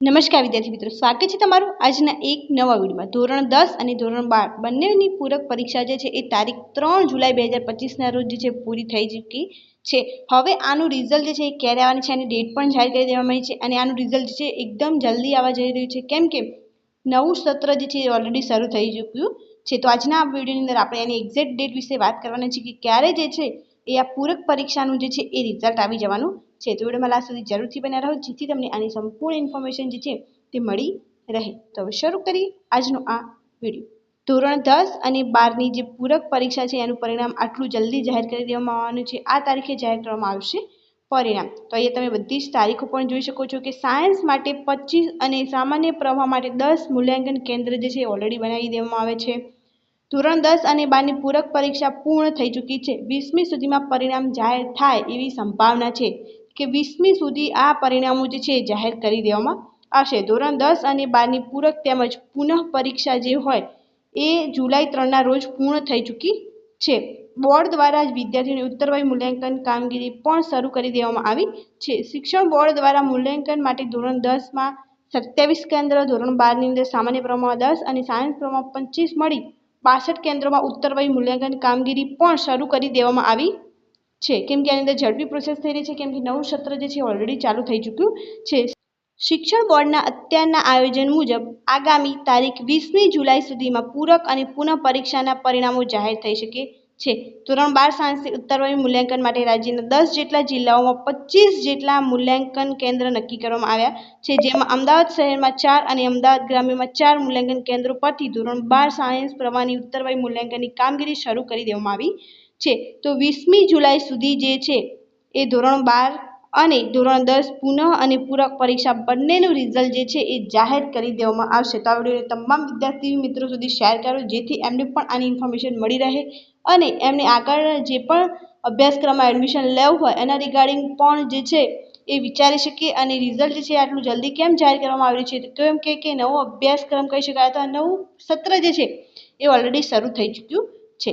નમસ્કાર વિદ્યાર્થી મિત્રો, સ્વાગત છે તમારું આજના એક નવા વિડીયોમાં. ધોરણ દસ અને ધોરણ બાર બંનેની પૂરક પરીક્ષા જે છે એ તારીખ ત્રણ જુલાઈ બે હજાર પચીસના રોજ જે પૂરી થઈ ચૂકી છે. હવે આનું રિઝલ્ટ જે છે એ ક્યારે આવવાની છે એની ડેટ પણ જાહેર કરી દેવામાં આવી છે અને આનું રિઝલ્ટ છે એકદમ જલ્દી આવવા જઈ રહ્યું છે. કેમ કે નવું સત્ર જે છે એ ઓલરેડી શરૂ થઈ ચૂક્યું છે. તો આજના આ વિડીયોની અંદર આપણે એની એક્ઝેક્ટ ડેટ વિશે વાત કરવાના છે કે ક્યારે જે છે એ આ પૂરક પરીક્ષાનું જે છે એ રિઝલ્ટ આવી જવાનું છે. તો વિડીયોમાં લાસ્ટ સુધી જરૂરથી બન્યા રહો, જેથી તમને આની સંપૂર્ણ ઇન્ફોર્મેશન જે છે તે મળી રહે. તો હવે શરૂ કરીએ આજનો આ વીડિયો. ધોરણ દસ અને બારની જે પૂરક પરીક્ષા છે, એનું પરિણામ આટલું જલ્દી જાહેર કરી દેવામાં આવવાનું છે. આ તારીખે જાહેર કરવામાં આવશે પરિણામ. તો અહીંયા તમે બધી જ તારીખો પણ જોઈ શકો છો કે સાયન્સ માટે પચીસ અને સામાન્ય પ્રવાહ માટે દસ મૂલ્યાંકન કેન્દ્ર જે છે ઓલરેડી બનાવી દેવામાં આવે છે. ધોરણ દસ અને બારની પૂરક પરીક્ષા પૂર્ણ થઈ ચૂકી છે. વીસમી સુધીમાં પરિણામ જાહેર થાય એવી સંભાવના છે. કે વીસમી સુધી આ પરિણામો જે છે જાહેર કરી દેવામાં આવશે. ધોરણ દસ અને બારની પૂરક તેમજ પુનઃ પરીક્ષા જે હોય એ જુલાઈ ત્રણના રોજ પૂર્ણ થઈ ચૂકી છે. બોર્ડ દ્વારા જ વિદ્યાર્થીઓની ઉત્તરવાય મૂલ્યાંકન કામગીરી પણ શરૂ કરી દેવામાં આવી છે. શિક્ષણ બોર્ડ દ્વારા મૂલ્યાંકન માટે ધોરણ દસમાં સત્યાવીસ કેન્દ્ર, ધોરણ બારની અંદર સામાન્ય પ્રમાણમાં દસ અને સાયન્સ પ્રમાણમાં પચીસ મળી. બાસઠ કેન્દ્રોમાં ઉત્તરવાય મૂલ્યાંકન કામગીરી પણ શરૂ કરી દેવામાં આવી છે. કેમ કે આની અંદર ઝડપી પ્રોસેસ થઈ રહી છે. કેમ કે નવું સત્ર જે છે ઓલરેડી ચાલુ થઈ ચૂક્યું છે. શિક્ષણ બોર્ડના અત્યારના આયોજન મુજબ આગામી તારીખ વીસમી જુલાઈ સુધીમાં પૂરક અને પુનઃ પરીક્ષાના પરિણામો જાહેર થઈ શકે છે. ધોરણ બાર સાયન્સથી ઉત્તરવાયુ મૂલ્યાંકન માટે રાજ્યના દસ જેટલા જિલ્લાઓમાં પચીસ જેટલા મૂલ્યાંકન કેન્દ્ર નક્કી કરવામાં આવ્યા છે. જેમાં અમદાવાદ શહેરમાં ચાર અને અમદાવાદ ગ્રામ્યમાં ચાર મૂલ્યાંકન કેન્દ્રો પરથી ધોરણ બાર સાયન્સ પ્રવાહની ઉત્તરવાયુ મૂલ્યાંકનની કામગીરી શરૂ કરી દેવામાં આવી છે. તો વીસમી જુલાઈ સુધી જે છે એ ધોરણ બાર અને ધોરણ દસ પુનઃ અને પૂરક પરીક્ષા બંનેનું રિઝલ્ટ જે છે એ જાહેર કરી દેવામાં આવશે. તો આ વિડીયોને તમામ વિદ્યાર્થી મિત્રો સુધી શેર કરો, જેથી એમને પણ આની ઇન્ફોર્મેશન મળી રહે અને એમને આગળ જે પણ અભ્યાસક્રમમાં એડમિશન લેવું હોય એના રિગાર્ડિંગ પણ જે છે એ વિચારી શકીએ અને રિઝલ્ટ છે આટલું જલ્દી કેમ જાહેર કરવામાં આવ્યું છે? તો એમ કે કે નવો અભ્યાસક્રમ કહી શકાય અથવા નવું સત્ર જે છે એ ઓલરેડી શરૂ થઈ ચૂક્યું છે.